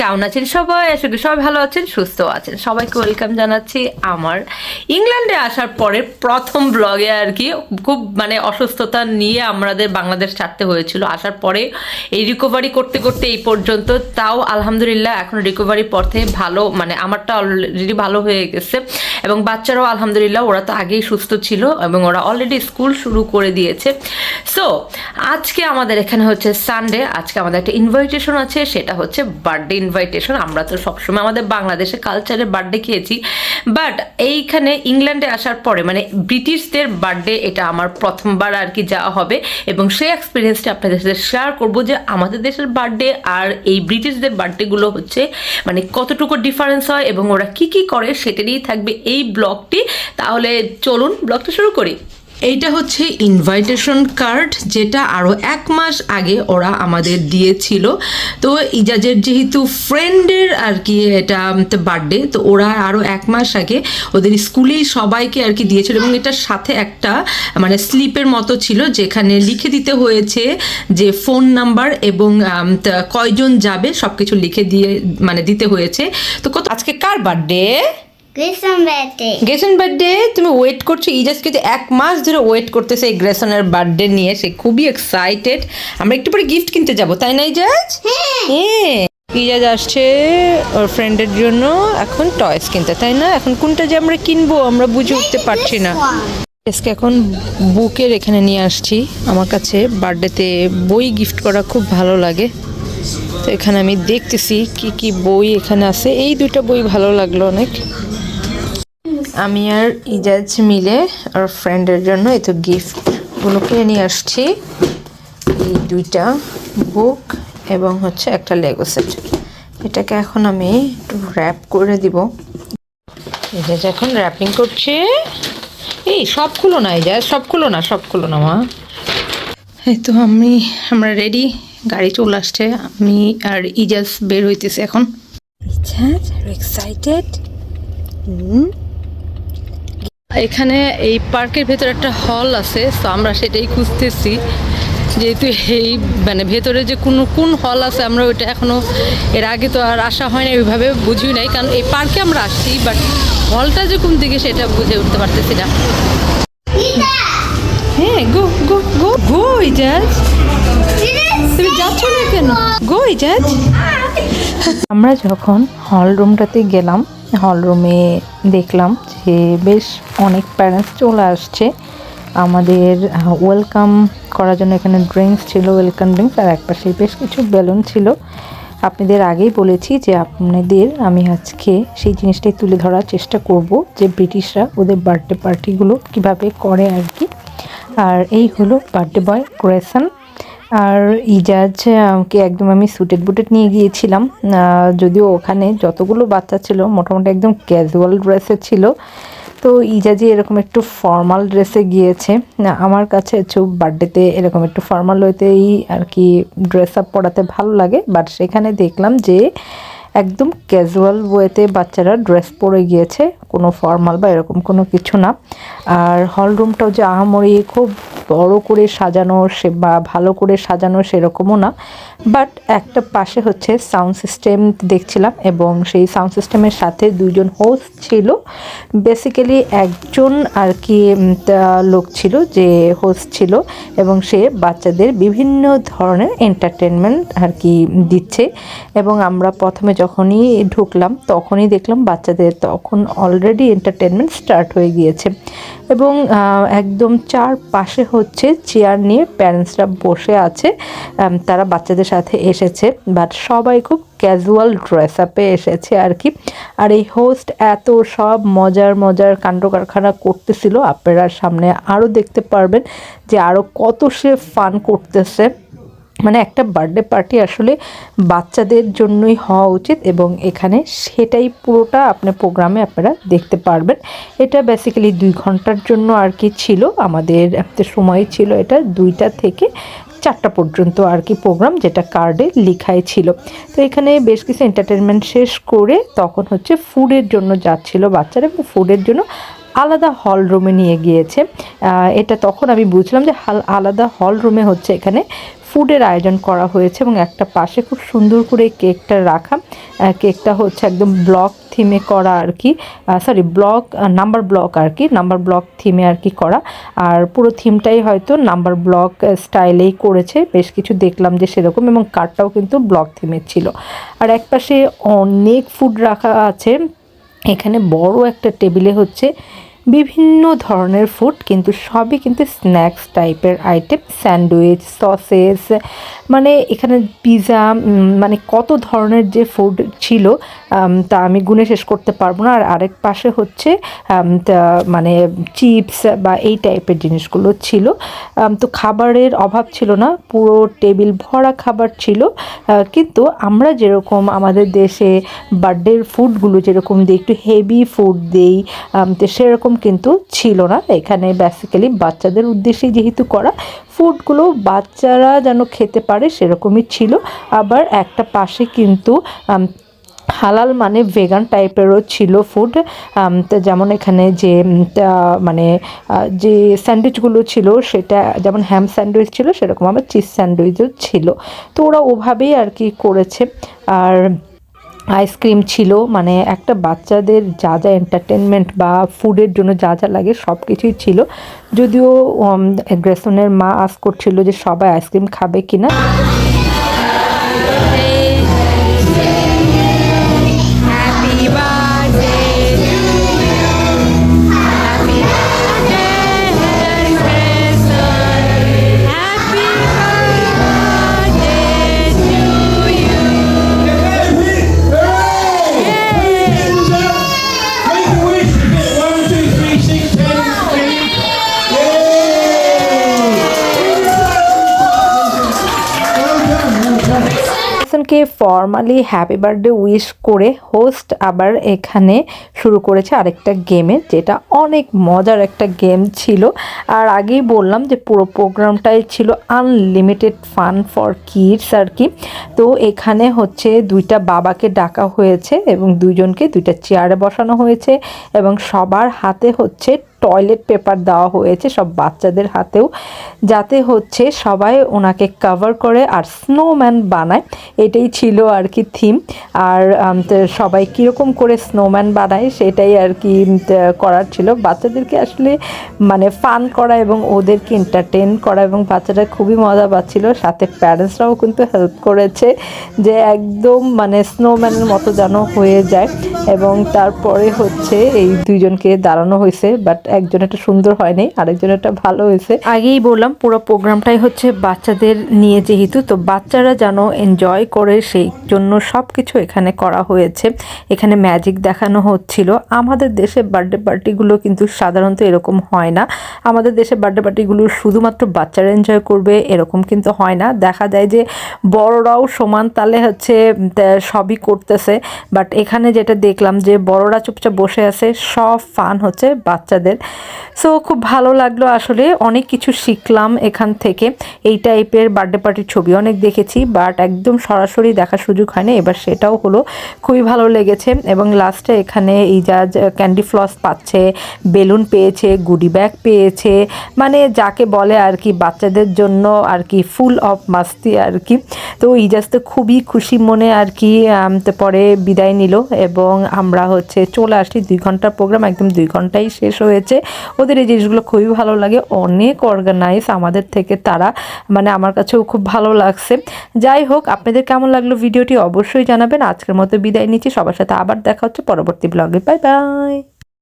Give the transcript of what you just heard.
কেমন আছেন? সবাই আশা করি সবাই ভালো আছেন, সুস্থ আছেন। সবাইকে ওয়েলকাম জানাচ্ছি আমার ইংল্যান্ডে আসার পরে প্রথম ব্লগে আর কি খুব মানে অসুস্থতা নিয়ে আমাদের বাংলাদেশ ছাড়তে হয়েছিল। আসার পরে এই রিকভারি করতে করতে এই পর্যন্ত। তাও আলহামদুলিল্লাহ এখন রিকভারি পথে ভালো মানে আমারটা অলরেডি ভালো হয়ে গেছে। এবং বাচ্চারাও আলহামদুলিল্লাহ ওরা তো আগেই সুস্থ ছিল এবং ওরা অলরেডি স্কুল শুরু করে দিয়েছে। সো আজকে আমাদের এখানে হচ্ছে সানডে আজকে আমাদের একটা ইনভাইটেশন আছে, সেটা হচ্ছে বার্থডে ইনভাইটেশন আমরা তো সবসময় আমাদের বাংলাদেশে কালচারে বার্থডে খেয়েছি। বাট এইখানে ইংল্যান্ডে আসার পরে মানে ব্রিটিশদের বার্থডে এটা আমার প্রথমবার আর কি যাওয়া হবে। এবং সেই এক্সপিরিয়েন্সটা আপনাদের সাথে শেয়ার করব যে আমাদের দেশের বার্থডে আর এই ব্রিটিশদের বার্থডেগুলো হচ্ছে মানে কতটুকু ডিফারেন্স হয় এবং ওরা কি কি করে সেটা নিয়েই থাকবে এই ব্লগটি তাহলে চলুন ব্লগটা শুরু করি। এইটা হচ্ছে ইনভাইটেশন কার্ড যেটা আরও এক মাস আগে ওরা আমাদের দিয়েছিল। তো ইজাজের যেহেতু ফ্রেন্ডের আর কি এটা বার্থডে তো ওরা আরও এক মাস আগে ওদের স্কুলেই সবাইকে আর কি দিয়েছিল এবং এটার সাথে একটা মানে স্লিপের মতো ছিল, যেখানে লিখে দিতে হয়েছে যে ফোন নাম্বার এবং কয়জন যাবে সব কিছু লিখে দিয়ে মানে দিতে হয়েছে। তো আজকে কার বার্থডে গ্রীষ্ম ব্যাটে গ্রেসন বার্থডে তুমি ওয়েট করছ ইজাজকে যে এক মাস ধরে ওয়েট করতেছে এই গ্রেসনের বার্থডে নিয়ে সে খুবই এক্সাইটেড আমরা একটু পরে গিফট কিনতে যাব তাই না ইজাজ হ্যাঁ। ইজাজ আসছে ওর ফ্রেন্ডের জন্য এখন টয়স কিনতে তাই না? এখন কোনটা যে আমরা কিনবো আমরা বুঝে উঠতে পারছি না। আজকে এখন বুকের এখানে নিয়ে আসছি। আমার কাছে বার্থডেতে বই গিফট করা খুব ভালো লাগে। তো এখানে আমি দেখতেছি কি কি বই এখানে আছে। এই দুইটা বই ভালো লাগল অনেক। আমি আর ইজাজ মিলে আর ফ্রেন্ডের জন্য এই তো গিফটগুলো কিনে নিয়ে আসছি। এই দুইটা বুক এবং হচ্ছে একটা লেগো সেট এটাকে এখন আমি একটু র্যাপ করে দিব। ইজাজ এখন র্যাপিং করছে। এই সবগুলো না ইজাজ সবগুলো না সবগুলো না মা। এই তো আমি, আমরা রেডি গাড়ি চলে আসছে। আমি আর ইজাজ বের হইতেছে এখন। ইজাজ এক্সাইটেড এখানে এই পার্কের ভেতরে একটা হল আছে তো আমরা সেটাই খুঁজতেছি যেহেতু এই মানে ভেতরে যে কোনো কোন হল আছে আমরা ওইটা এখনও এর আগে তো আর আসা হয় না ওইভাবে বুঝি নাই কারণ এই পার্কে আমরা আসছি বাট হলটা যে কোন দিকে সেটা বুঝে উঠতে পারতেছি না হ্যাঁ গো গো গো গো ইজাজ তুমি যাচ্ছ না কেন? গো ইজাজ আমরা যখন হল রুমটাতে গেলাম হল রুমে দেখলাম যে বেশ অনেক প্যারেন্টস চলে আসছে। আমাদের ওয়েলকাম করার জন্য এখানে ড্রিঙ্কস ছিল ওয়েলকাম ড্রিঙ্কস আর একপাশে বেশ কিছু বেলুন ছিল। আপনাদের আগেই বলেছি যে আপনাদের আমি আজকে সেই জিনিসটাই তুলে ধরার চেষ্টা করব, যে ব্রিটিশরা ওদের বার্থডে পার্টিগুলো কীভাবে করে আর কি। আর এই হলো বার্থডে বয় ক্রেসন আর ইজাজ আমাকে একদম আমি সুটেড বুটেড নিয়ে গিয়েছিলাম। যদিও ওখানে যতগুলো বাচ্চা ছিল, মোটামুটি একদম ক্যাজুয়াল ড্রেসে ছিল। তো ইজাজি এরকম একটু ফর্মাল ড্রেসে গিয়েছে। আমার কাছে হচ্ছে বার্থডেতে এরকম একটু ফর্মাল হইতেই আর কি ড্রেস আপ পরাতে ভালো লাগে। বাট সেখানে দেখলাম যে একদম ক্যাজুয়াল ওয়েতে বাচ্চারা ড্রেস পরে গিয়েছে। কোনো ফর্মাল বা এরকম কোনো কিছু না। আর হল রুমটাও যে আহামরি খুব বড় করে সাজানো সে বা ভালো করে সাজানো সেরকমও না। বাট একটা পাশে হচ্ছে সাউন্ড সিস্টেম দেখছিলাম এবং সেই সাউন্ড সিস্টেমের সাথে দুইজন হোস্ট ছিল। বেসিক্যালি একজন আর কি লোক ছিল যে হোস্ট ছিল এবং সে বাচ্চাদের বিভিন্ন ধরনের এন্টারটেনমেন্ট আর কি দিচ্ছে এবং আমরা প্রথমে যখনই ঢুকলাম তখনই দেখলাম বাচ্চাদের তখন অলরেডি এন্টারটেনমেন্ট স্টার্ট হয়ে গিয়েছে। এবং একদম চার পাশে হচ্ছে চেয়ার নিয়ে প্যারেন্টসরা বসে আছে। তারা বাচ্চাদের সাথে এসেছে, বাট সবাই খুব ক্যাজুয়াল ড্রেস আপে এসেছে আর কি। আর এই হোস্ট এত সব মজার মজার কাণ্ড কারখানা করতেছিল, আপনারা সামনে আরও দেখতে পারবেন যে আরও কত সে ফান করতেছে। মানে একটা বার্থডে পার্টি আসলে বাচ্চাদের জন্যই হওয়া উচিত এবং এখানে সেটাই পুরোটা আপনার প্রোগ্রামে আপনারা দেখতে পারবেন। এটা বেসিক্যালি দুই ঘণ্টার জন্য আর কি ছিল। আমাদের সময় ছিল এটা দুইটা থেকে চারটা পর্যন্ত আর কি প্রোগ্রাম যেটা কার্ডে লেখাই ছিল। তো এখানে বেশ কিছু এন্টারটেনমেন্ট শেষ করে তখন হচ্ছে ফুডের জন্য যাচ্ছিল বাচ্চারা এবং ফুডের জন্য আলাদা হল রুমে নিয়ে গিয়েছে। এটা তখন আমি বুঝলাম যে আলাদা হল রুমে হচ্ছে এখানে ফুডের আয়োজন করা হয়েছে এবং একটা পাশে খুব সুন্দর করে কেকটা রাখা। কেকটা হচ্ছে একদম ব্লক থিমে করা আর কি। সরি ব্লক নাম্বার ব্লক আর কি, নাম্বার ব্লক থিমে আর কি করা। আর পুরো থিমটাই হয়তো নাম্বার ব্লক স্টাইলেই করেছে। বেশ কিছু দেখলাম যে সেরকম এবং কার্ডটাও কিন্তু ব্লক থিমের ছিল। আর একপাশে অনেক ফুড রাখা আছে। এখানে বড় একটা টেবিলে হচ্ছে বিভিন্ন ধরনের ফুড কিন্তু সবই কিন্তু স্ন্যাক্স টাইপের আইটেম স্যান্ডউইচ সসেস মানে এখানে পিজা মানে কত ধরনের যে ফুড ছিল তা আমি গুনে শেষ করতে পারব না। আর আরেক পাশে হচ্ছে মানে চিপস বা এই টাইপের জিনিসগুলো ছিল। তো খাবারের অভাব ছিল না, পুরো টেবিল ভরা খাবার ছিল। কিন্তু আমরা যেরকম আমাদের দেশে বার্থডের ফুডগুলো যেরকম দিই, একটু হেভি ফুড দিই তো সেরকম কিন্তু ছিল না। এখানে বেসিক্যালি বাচ্চাদের উদ্দেশ্যে যেহেতু করা, ফুডগুলো বাচ্চারা যেন খেতে পারে সেরকমই ছিল। আবার একটা পাশে কিন্তু হালাল মানে ভেগান টাইপেরও ছিল ফুড যেমন এখানে যে মানে যে স্যান্ডউইচগুলো ছিল সেটা, যেমন হ্যাম স্যান্ডউইচ ছিল সেরকম আবার চিজ স্যান্ডউইচও ছিল। তো ওরা ওভাবেই আর কি করেছে। আর আইসক্রিম ছিল মানে একটা বাচ্চাদের যা যা এন্টারটেনমেন্ট বা ফুডের জন্য যা যা লাগে সব কিছুই ছিল। যদিও গ্রেসনের মা আস করছিল যে সবাই আইসক্রিম খাবে কিনা। ফর্মালি হ্যাপি বার্থডে উইশ করে হোস্ট আবার এখানে শুরু করেছে আরেকটা গেমের যেটা অনেক মজার একটা গেম ছিল। আর আগেই বললাম যে পুরো প্রোগ্রামটাই ছিল আনলিমিটেড ফান ফর কিডস আর কি। তো এখানে হচ্ছে দুইটা বাবাকে ডাকা হয়েছে এবং দুইজনকে দুইটা চেয়ারে বসানো হয়েছে এবং সবার হাতে হচ্ছে টয়লেট পেপার দেওয়া হয়েছে সব বাচ্চাদের হাতেও, যাতে হচ্ছে সবাই ওনাকে কভার করে আর স্নোম্যান বানায়। এটাই ছিল আর কি থিম আর সবাই কীরকম করে স্নোম্যান বানায় সেটাই আর কি করার ছিল। বাচ্চাদেরকে আসলে মানে ফান করা এবং ওদেরকে এন্টারটেন করা এবং বাচ্চারা খুবই মজা পাচ্ছিল। সাথে প্যারেন্টসরাও কিন্তু হেল্প করেছে যে একদম মানে স্নোম্যানের মতো যেন হয়ে যায়। এবং তারপরে হচ্ছে এই দুইজনকে দাঁড়ানো হয়েছে। বাট একজন একটা সুন্দর হয়নি, আরেকজন একটা ভালো হয়েছে। আগেই বললাম, পুরো প্রোগ্রামটাই হচ্ছে বাচ্চাদের নিয়ে যেহেতু, তো বাচ্চারা যেন এনজয় করে সেই জন্য সব কিছু এখানে করা হয়েছে। এখানে ম্যাজিক দেখানো হচ্ছিল। আমাদের দেশে বার্থডে পার্টিগুলো কিন্তু সাধারণত এরকম হয় না। আমাদের দেশে বার্থডে পার্টিগুলো শুধুমাত্র বাচ্চারা এনজয় করবে, এরকম কিন্তু হয় না। দেখা যায় যে বড়রাও সমান তালে হচ্ছে সবই করতেছে। বাট এখানে যেটা দেখলাম যে বড়রা চুপচাপ বসে আছে, সব ফান হচ্ছে বাচ্চাদের। সো খুব ভালো লাগল আসলে। অনেক কিছু শিখলাম এখান থেকে। এই টাইপের বার্থডে পার্টির ছবি অনেক দেখেছি বাট একদম সরাসরি দেখার সুযোগ হয়নি। এবার সেটাও হলো। খুবই ভালো লেগেছে এবং লাস্টে এখানে এই যা ক্যান্ডি ফ্লস পাচ্ছে, বেলুন পেয়েছে গুডি ব্যাগ পেয়েছে মানে যাকে বলে আর কি বাচ্চাদের জন্য আর কি ফুল অফ মাস্তি আর কি। তো ইজাজ তো খুবই খুশি মনে আর কি পরে বিদায় নিল এবং আমরা হচ্ছে চলে আসি দুই ঘণ্টার প্রোগ্রাম একদম দুই ঘন্টাই শেষ হয়েছে। ওদের এই জিনিসগুলো খুবই ভালো লাগে। অনেক অর্গানাইজ আমাদের থেকে তারা। মানে আমার কাছেও খুব ভালো লাগছে। যাই হোক, আপনাদের কেমন লাগল ভিডিওটি অবশ্যই জানাবেন। আজকের মতো বিদায় নিচ্ছি। সবার সাথে আবার দেখা হচ্ছে পরবর্তী ব্লগে বাই বাই